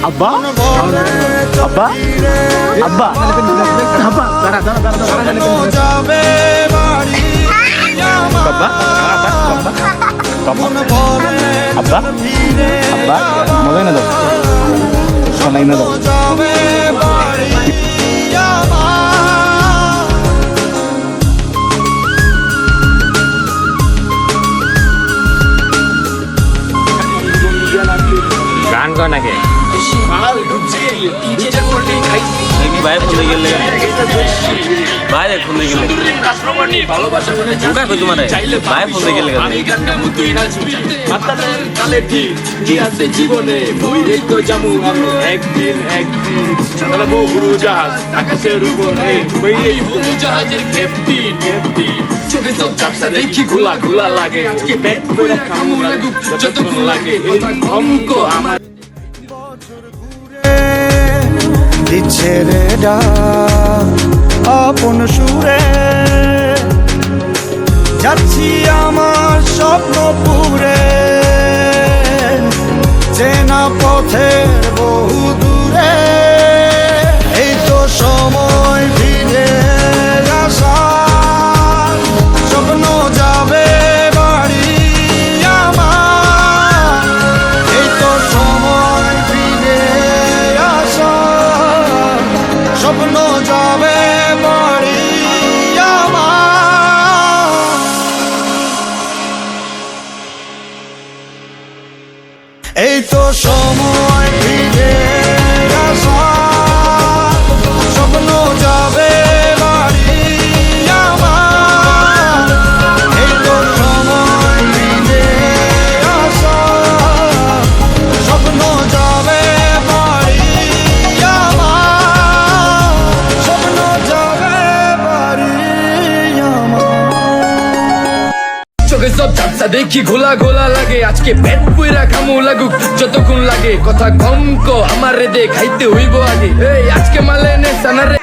আব্বা, আব্বা, আব্বা, আব্বা, দাঁড়া, দাঁড়া, দাঁড়া, বাবা, আব্বা, বাবা, বাবা, আব্বা, আব্বা, মজা না দাও শোনাই না দাও কয় নাকি ভাই ফোন গেলে। ভাই ফোন গেলে। তোমার ভাই ফোন গেলে? জীবনে? বই দেখো জামু একদিন একদিন। চালাবো উড়োজাহাজ আকাশের উপরে। উড়োজাহাজের ক্যাপ্টেন ক্যাপ্টেন চোখে সব চাপসা দেখি ঘোলা ঘোলা লাগে। আজকে ব্যাট করে কামু লাগুক যতক্ষণ লাগে। অঙ্ক আমার দিচ্ছে রে আপন সুরে। যাচ্ছি আমার স্বপ্ন পুরে। চেনা পথের বহু দূরে এই তো সময় সব চাপসা দেখি ঘোলা ঘোলা লাগে। আজকে পেট পুইরা খামু লাগুক, যতক্ষণ লাগে। কথা কম কো আমার রে দে, খাইতে হইব আগে। এই, আজকে মালে নে সানারে